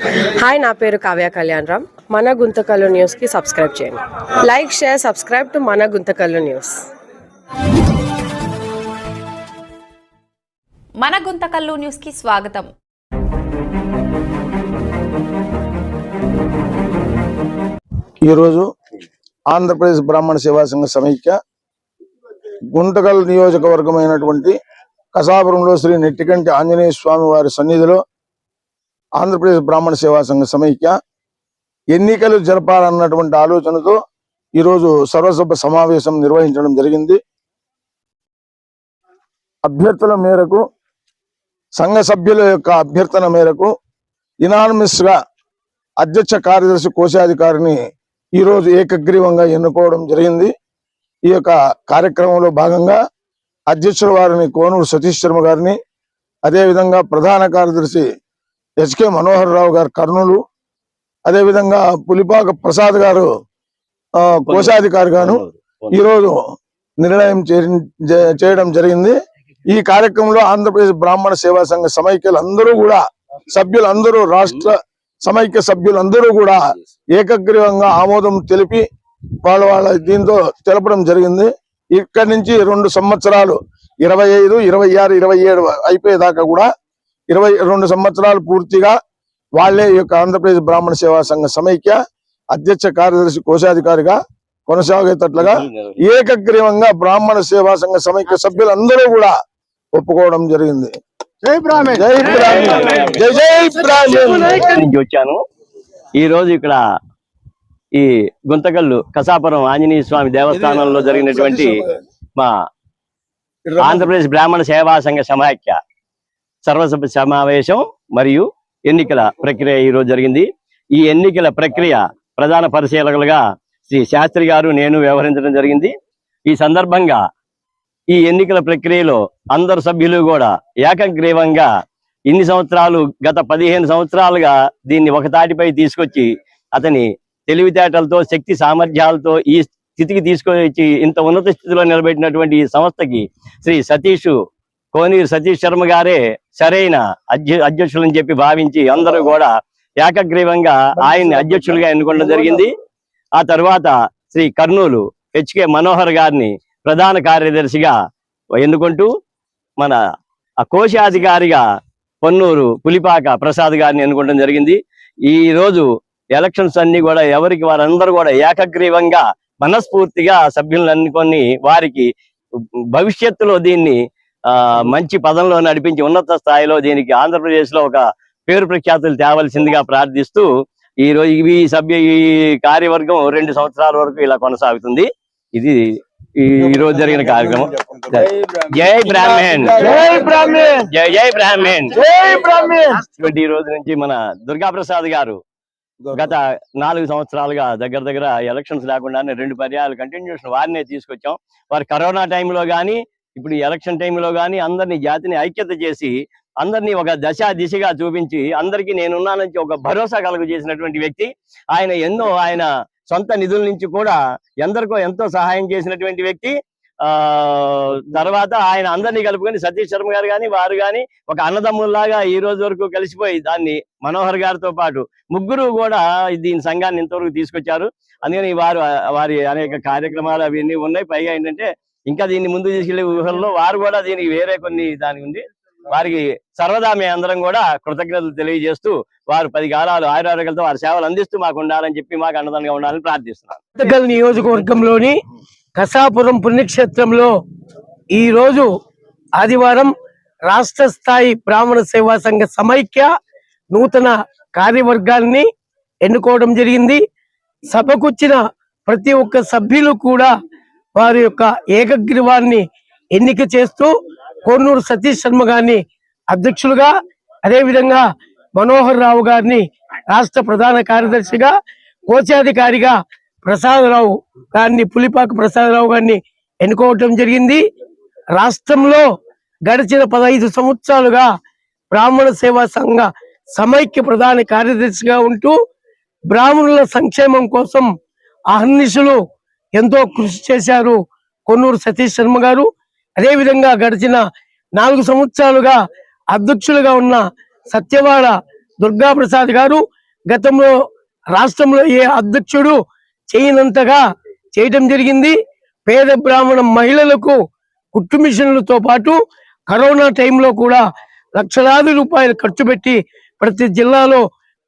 Hi నా పేరు కావ్య కళ్యాణ్ రామ్. మన గుంతకల్లు న్యూస్కి సబ్స్క్రైబ్ చేయండి. లైక్ షేర్ సబ్స్క్రైబ్ టు మన గుంతకల్లు న్యూస్ మన గుంతకల్లు న్యూస్కి స్వాగతం. ఈరోజు ఆంధ్రప్రదేశ్ బ్రాహ్మణ సేవా సంఘ సమైక్య గుంటకల్ నియోజకవర్గమైనటువంటి కసాపురంలో శ్రీ నెట్టికంటి ఆంజనేయ స్వామి వారి సన్నిధిలో ఆంధ్రప్రదేశ్ బ్రాహ్మణ సేవా సంఘ సమైక్య ఎన్నికలు జరపాలన్నటువంటి ఆలోచనతో ఈరోజు సర్వసభ సమావేశం నిర్వహించడం జరిగింది. అభ్యర్థుల మేరకు సంఘ సభ్యుల యొక్క అభ్యర్థన మేరకు ఇనానమస్గా అధ్యక్ష కార్యదర్శి కోశాధికారిని ఈ రోజు ఏకగ్రీవంగా ఎన్నుకోవడం జరిగింది. ఈ యొక్క కార్యక్రమంలో భాగంగా అధ్యక్షుల వారిని కోనూరు సతీష్ శర్మ గారిని అదేవిధంగా ప్రధాన కార్యదర్శి హెచ్కే మనోహర్ రావు గారు కర్నూలు అదేవిధంగా పులిపాక ప్రసాద్ గారు కోశాధికారి గాను ఈ రోజు నిర్ణయం చేయడం జరిగింది. ఈ కార్యక్రమంలో ఆంధ్రప్రదేశ్ బ్రాహ్మణ సేవా సంఘ సమైక్యులు అందరూ కూడా సభ్యులందరూ రాష్ట్ర సమైక్య సభ్యులందరూ కూడా ఏకగ్రీవంగా ఆమోదం తెలిపి వాళ్ళ వాళ్ళ దీంతో తెలపడం జరిగింది. ఇక్కడి నుంచి రెండు సంవత్సరాలు ఇరవై ఐదు ఇరవై ఆరు ఇరవై ఏడు అయిపోయేదాకా కూడా ఇరవై రెండు సంవత్సరాలు పూర్తిగా వాళ్ళే ఈ యొక్క ఆంధ్రప్రదేశ్ బ్రాహ్మణ సేవా సంఘ సమైక్య అధ్యక్ష కార్యదర్శి కోశాధికారిగా కొనసాగేటట్లుగా ఏకగ్రీవంగా బ్రాహ్మణ సేవా సంఘ సమైక్య సభ్యులందరూ కూడా ఒప్పుకోవడం జరిగింది జై బ్రాహ్మణ్ జై వచ్చాను ఈ రోజు ఇక్కడ ఈ గుంతకల్లు కసాపురం ఆంజనేయ స్వామి దేవస్థానంలో జరిగినటువంటి మా ఆంధ్రప్రదేశ్ బ్రాహ్మణ సేవా సంఘ సమాఖ్య సర్వసభ సమావేశం మరియు ఎన్నికల ప్రక్రియ ఈరోజు జరిగింది. ఈ ఎన్నికల ప్రక్రియ ప్రధాన పరిశీలకులుగా శ్రీ శాస్త్రి గారు నేను వ్యవహరించడం జరిగింది. ఈ సందర్భంగా ఈ ఎన్నికల ప్రక్రియలో అందరు సభ్యులు కూడా ఏకగ్రీవంగా ఇన్ని సంవత్సరాలు గత పదిహేను సంవత్సరాలుగా దీన్ని ఒక తాటిపై తీసుకొచ్చి అతని తెలివితేటలతో శక్తి సామర్థ్యాలతో ఈ స్థితికి తీసుకొచ్చి ఇంత ఉన్నత స్థితిలో నిలబెట్టినటువంటి ఈ సంస్థకి శ్రీ సతీష్ కోనీరు సతీష్ శర్మ గారే సరైన అధ్య అధ్యక్షులని చెప్పి భావించి అందరూ కూడా ఏకగ్రీవంగా ఆయన్ని అధ్యక్షులుగా ఎన్నుకోవడం జరిగింది. ఆ తర్వాత శ్రీ కర్నూలు హెచ్కే మనోహర్ గారిని ప్రధాన కార్యదర్శిగా ఎన్నుకుంటూ మన ఆ కోశాధికారిగా పొన్నూరు పులిపాక ప్రసాద్ గారిని ఎన్నుకోవడం జరిగింది. ఈ రోజు ఎలక్షన్స్ అన్ని కూడా ఎవరికి వారందరూ కూడా ఏకగ్రీవంగా మనస్ఫూర్తిగా సభ్యులను అన్నుకొని వారికి భవిష్యత్తులో దీన్ని మంచి పదంలో నడిపించి ఉన్నత స్థాయిలో దీనికి ఆంధ్రప్రదేశ్లో ఒక పేరు ప్రఖ్యాతులు తేవలసిందిగా ప్రార్థిస్తూ ఈ రోజు ఈ సభ్య ఈ కార్యవర్గం రెండు సంవత్సరాల వరకు ఇలా కొనసాగుతుంది. ఇది ఈ ఈ రోజు జరిగిన కార్యక్రమం. జై బ్రాహ్మణ్. జై బ్రాహ్మణ్. జై జై బ్రాహ్మణ్. జై బ్రాహ్మణ్. ఈ రోజు నుంచి మన దుర్గా ప్రసాద్ గారు గత నాలుగు సంవత్సరాలుగా దగ్గర దగ్గర ఎలక్షన్స్ లేకుండానే రెండు పర్యాలు కంటిన్యూషన్ వారినే తీసుకొచ్చాం. వారు కరోనా టైంలో కానీ ఇప్పుడు ఎలక్షన్ టైంలో కానీ అందరినీ జాతిని ఐక్యత చేసి అందరినీ ఒక దశ దిశగా చూపించి అందరికీ నేనున్నానని ఒక భరోసా కలుగు చేసినటువంటి వ్యక్తి. ఆయన ఎన్నో ఆయన సొంత నిధుల నుంచి కూడా ఎందరికో ఎంతో సహాయం చేసినటువంటి వ్యక్తి. ఆ తర్వాత ఆయన అందరినీ కలుపుకొని సతీష్ శర్మ గారు కానీ వారు కానీ ఒక అన్నదమ్ముల్లాగా ఈ రోజు వరకు కలిసిపోయి దాన్ని మనోహర్ గారితో పాటు ముగ్గురు కూడా దీని సంఘాన్ని ఇంతవరకు తీసుకొచ్చారు. అందుకని వారు వారి అనేక కార్యక్రమాలు అవన్నీ ఉన్నాయి. పైగా ఏంటంటే ఇంకా దీన్ని ముందు తీసుకెళ్ళే ఊహల్లో వారు కూడా దీనికి వేరే కొన్ని దాని ఉంది. వారికి సర్వదా అందరం కూడా కృతజ్ఞతలు తెలియజేస్తూ వారు పది కాలాలు ఆయురారోగ్యాలతో వారి సేవలు అందిస్తూ మాకు ఉండాలని చెప్పి మాకు అన్నదానంగా ఉండాలని ప్రార్థిస్తున్నాను కొత్తగల్ నియోజకవర్గంలోని కసాపురం పుణ్యక్షేత్రంలో ఈ రోజు ఆదివారం రాష్ట్ర స్థాయి బ్రాహ్మణ సేవా సంఘ సమైక్య నూతన కార్యవర్గాన్ని ఎన్నుకోవడం జరిగింది. సభకొచ్చిన ప్రతి ఒక్క సభ్యులు కూడా వారి యొక్క ఏకగ్రీవాన్ని ఎన్నిక చేస్తూ కోన్నూరు సతీష్ శర్మ గారిని అధ్యక్షులుగా అదేవిధంగా మనోహర్ రావు గారిని రాష్ట్ర ప్రధాన కార్యదర్శిగా కోశాధికారిగా ప్రసాదరావు గారిని పులిపాక ప్రసాదరావు గారిని ఎన్నుకోవటం జరిగింది. రాష్ట్రంలో గడిచిన పదహైదు సంవత్సరాలుగా బ్రాహ్మణ సేవా సంఘ సమైక్య ప్రధాన కార్యదర్శిగా ఉంటూ బ్రాహ్మణుల సంక్షేమం కోసం అహర్నిశలు ఎంతో కృషి చేశారు కొన్నూరు సతీష్ శర్మ గారు. అదేవిధంగా గడిచిన నాలుగు సంవత్సరాలుగా అధ్యక్షులుగా ఉన్న సత్యవాడ దుర్గా ప్రసాద్ గారు గతంలో రాష్ట్రంలో ఏ అధ్యక్షుడు చేయనంతగా చేయటం జరిగింది. పేద బ్రాహ్మణ మహిళలకు కుట్టు మిషన్లతో పాటు కరోనా టైంలో కూడా లక్షలాది రూపాయలు ఖర్చు పెట్టి ప్రతి జిల్లాలో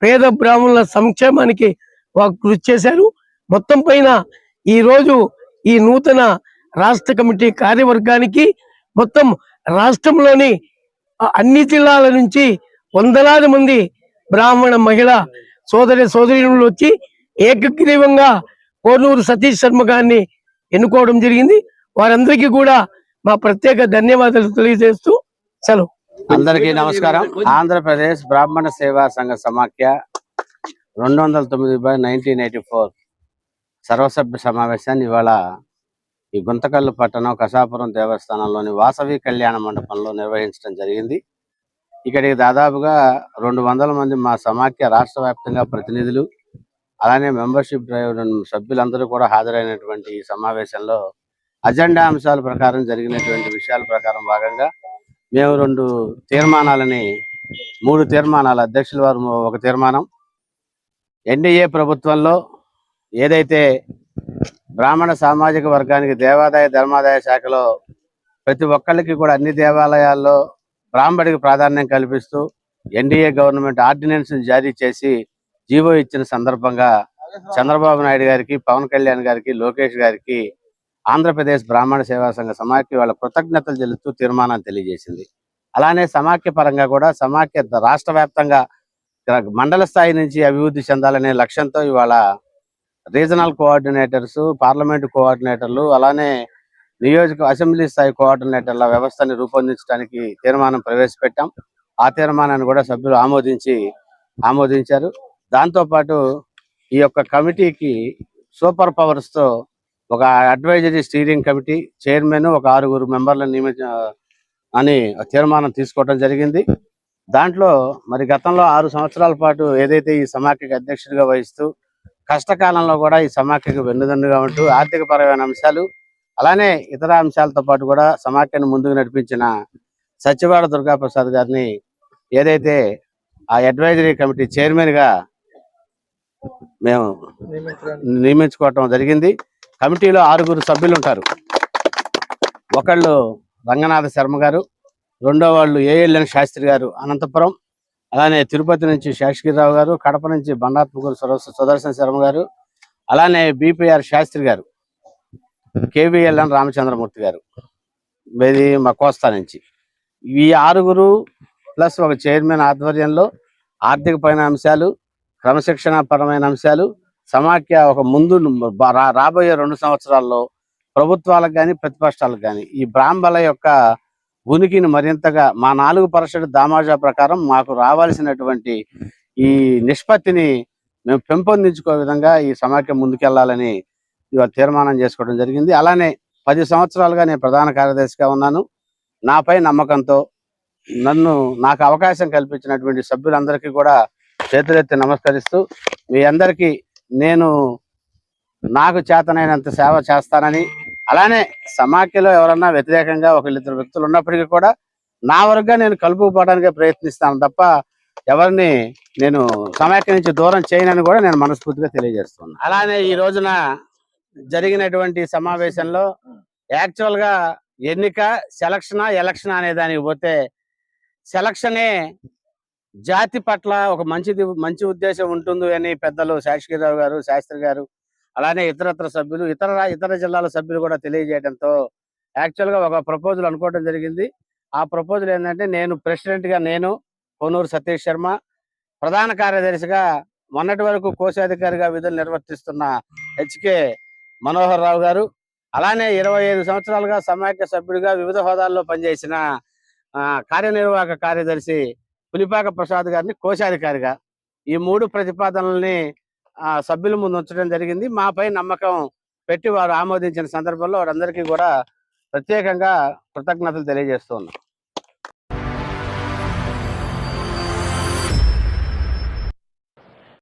పేద బ్రాహ్మణుల సంక్షేమానికి వారు కృషి చేశారు. మొత్తం పైన ఈ రోజు ఈ నూతన రాష్ట్ర కమిటీ కార్యవర్గానికి మొత్తం రాష్ట్రంలోని అన్ని జిల్లాల నుంచి వందలాది మంది బ్రాహ్మణ మహిళ సోదరి సోదరులు వచ్చి ఏకగ్రీవంగా కోనూరు సతీష్ శర్మ గారిని ఎన్నుకోవడం జరిగింది. వారందరికీ కూడా మా ప్రత్యేక ధన్యవాదాలు తెలియజేస్తూ సెలవు. అందరికీ నమస్కారం. ఆంధ్రప్రదేశ్ బ్రాహ్మణ సేవా సంఘ సమాఖ్య రెండు వందల తొమ్మిది బై నైన్టీన్ ఎయిటీ ఫోర్ సర్వసభ్య సమావేశాన్ని ఇవాళ ఈ గుంతకల్లు పట్టణం కసాపురం దేవస్థానంలోని వాసవి కళ్యాణ మండపంలో నిర్వహించడం జరిగింది. ఇక్కడికి దాదాపుగా రెండు వందల మంది మా సమాఖ్య రాష్ట్ర వ్యాప్తంగా ప్రతినిధులు అలానే మెంబర్షిప్ డ్రైవర్ సభ్యులందరూ కూడా హాజరైనటువంటి ఈ సమావేశంలో అజెండా అంశాల ప్రకారం జరిగినటువంటి విషయాల ప్రకారం భాగంగా మేము రెండు తీర్మానాలని మూడు తీర్మానాలు అధ్యక్షుల వారు ఒక తీర్మానం. ఎన్డీఏ ప్రభుత్వంలో ఏదైతే బ్రాహ్మణ సామాజిక వర్గానికి దేవాదాయ ధర్మాదాయ శాఖలో ప్రతి ఒక్కళ్ళకి కూడా అన్ని దేవాలయాల్లో బ్రాహ్మడికి ప్రాధాన్యం కల్పిస్తూ ఎన్డీఏ గవర్నమెంట్ ఆర్డినెన్స్ జారీ చేసి జీవో ఇచ్చిన సందర్భంగా చంద్రబాబు నాయుడు గారికి పవన్ కళ్యాణ్ గారికి లోకేష్ గారికి ఆంధ్రప్రదేశ్ బ్రాహ్మణ సేవా సంఘ సమాఖ్య వాళ్ళ కృతజ్ఞతలు తెలుస్తూ తీర్మానాన్ని తెలియజేసింది. అలానే సమాఖ్య పరంగా కూడా సమాఖ్య రాష్ట్ర వ్యాప్తంగా మండల స్థాయి నుంచి అభివృద్ధి చెందాలనే లక్ష్యంతో ఇవాళ రీజనల్ కోఆర్డినేటర్స్ పార్లమెంట్ కోఆర్డినేటర్లు అలానే నియోజక అసెంబ్లీ స్థాయి కోఆర్డినేటర్ల వ్యవస్థని రూపొందించడానికి తీర్మానం ప్రవేశపెట్టాం. ఆ తీర్మానాన్ని కూడా సభ్యులు ఆమోదించి ఆమోదించారు. దాంతో పాటు ఈ యొక్క కమిటీకి సూపర్ పవర్స్తో ఒక అడ్వైజరీ స్టీరింగ్ కమిటీ చైర్మన్ ఒక ఆరుగురు మెంబర్లను నియమించ అని తీర్మానం తీసుకోవడం జరిగింది. దాంట్లో మరి గతంలో ఆరు సంవత్సరాల పాటు ఏదైతే ఈ సమాఖ్యకి అధ్యక్షుడిగా వహిస్తూ కష్టకాలంలో కూడా ఈ సమాఖ్యకు వెన్నుదన్నుగా ఉంటూ ఆర్థిక పరమైన అంశాలు అలానే ఇతర అంశాలతో పాటు కూడా సమాఖ్యను ముందుకు నడిపించిన సత్యవాడ దుర్గా ప్రసాద్ గారిని ఏదైతే ఆ అడ్వైజరీ కమిటీ చైర్మన్గా మేము నియమించుకోవటం జరిగింది. కమిటీలో ఆరుగురు సభ్యులు ఉంటారు. ఒకళ్ళు రంగనాథ శర్మ గారు రెండో వాళ్ళు ఏఎల్ఎన్ శాస్త్రి గారు అనంతపురం అలానే తిరుపతి నుంచి శేషగిరిరావు గారు కడప నుంచి బండాత్మకూరు సుదర్శన శర్మ గారు అలానే బిపిఆర్ శాస్త్రి గారు కేవీఎల్ఎన్ రామచంద్రమూర్తి గారు ఇది మా కోస్తా నుంచి. ఈ ఆరుగురు ప్లస్ ఒక చైర్మన్ ఆధ్వర్యంలో ఆర్థిక పైన అంశాలు క్రమశిక్షణ పరమైన అంశాలు సమాఖ్య ఒక ముందు రా- రాబోయే రెండు సంవత్సరాల్లో ప్రభుత్వాలకు కానీ ప్రతిపక్షాలకు కానీ ఈ బ్రాహ్మల యొక్క ఉనికిని మరింతగా మా నాలుగు పర్సెంట్ దామాజా ప్రకారం మాకు రావాల్సినటువంటి ఈ నిష్పత్తిని మేము పెంపొందించుకో విధంగా ఈ సమాఖ్య ముందుకెళ్ళాలని ఇవాళ తీర్మానం చేసుకోవడం జరిగింది. అలానే పది సంవత్సరాలుగా నేను ప్రధాన కార్యదర్శిగా ఉన్నాను. నాపై నమ్మకంతో నన్ను నాకు అవకాశం కల్పించినటువంటి సభ్యులందరికీ కూడా చేతులెత్తి నమస్కరిస్తూ మీ అందరికీ నేను నాకు చేతనైనంత సేవ చేస్తానని అలానే సమాఖ్యలో ఎవరన్నా వ్యతిరేకంగా ఒకళ్ళిద్దరు వ్యక్తులు ఉన్నప్పటికీ కూడా నా వరకుగా నేను కలుపుకోవడానికి ప్రయత్నిస్తాను తప్ప ఎవరిని నేను సమాఖ్య నుంచి దూరం చేయనని కూడా నేను మనస్ఫూర్తిగా తెలియజేస్తున్నాను. అలానే ఈ రోజున జరిగినటువంటి సమావేశంలో యాక్చువల్గా ఎన్నిక సెలక్షన్ ఎలక్షన్ అనే దానికి పోతే సెలక్షనే జాతి పట్ల ఒక మంచిది మంచి ఉద్దేశం ఉంటుంది అని పెద్దలు శాశ్వతరావు గారు శాస్త్రి గారు అలానే ఇతరత్ర సభ్యులు ఇతర ఇతర జిల్లాల సభ్యులు కూడా తెలియజేయడంతో యాక్చువల్గా ఒక ప్రపోజల్ అనుకోవడం జరిగింది. ఆ ప్రపోజల్ ఏంటంటే నేను ప్రెసిడెంట్గా నేను కోనూరు సతీష్ శర్మ ప్రధాన కార్యదర్శిగా మొన్నటి వరకు కోశాధికారిగా విధులు నిర్వర్తిస్తున్న హెచ్కే మనోహర్ రావు గారు అలానే ఇరవై ఐదు సంవత్సరాలుగా సమాఖ్య సభ్యుడిగా వివిధ హోదాల్లో పనిచేసిన ఆ, కార్యనిర్వాహక కార్యదర్శి పులిపాక ప్రసాద్ గారిని కోశాధికారిగా ఈ మూడు ప్రతిపాదనల్ని సభ్యుల ముందు ఉంచడం జరిగింది. మాపై నమ్మకం పెట్టి వారు ఆమోదించిన సందర్భంలో వారందరికీ కూడా ప్రత్యేకంగా కృతజ్ఞతలు తెలియజేస్తున్నాం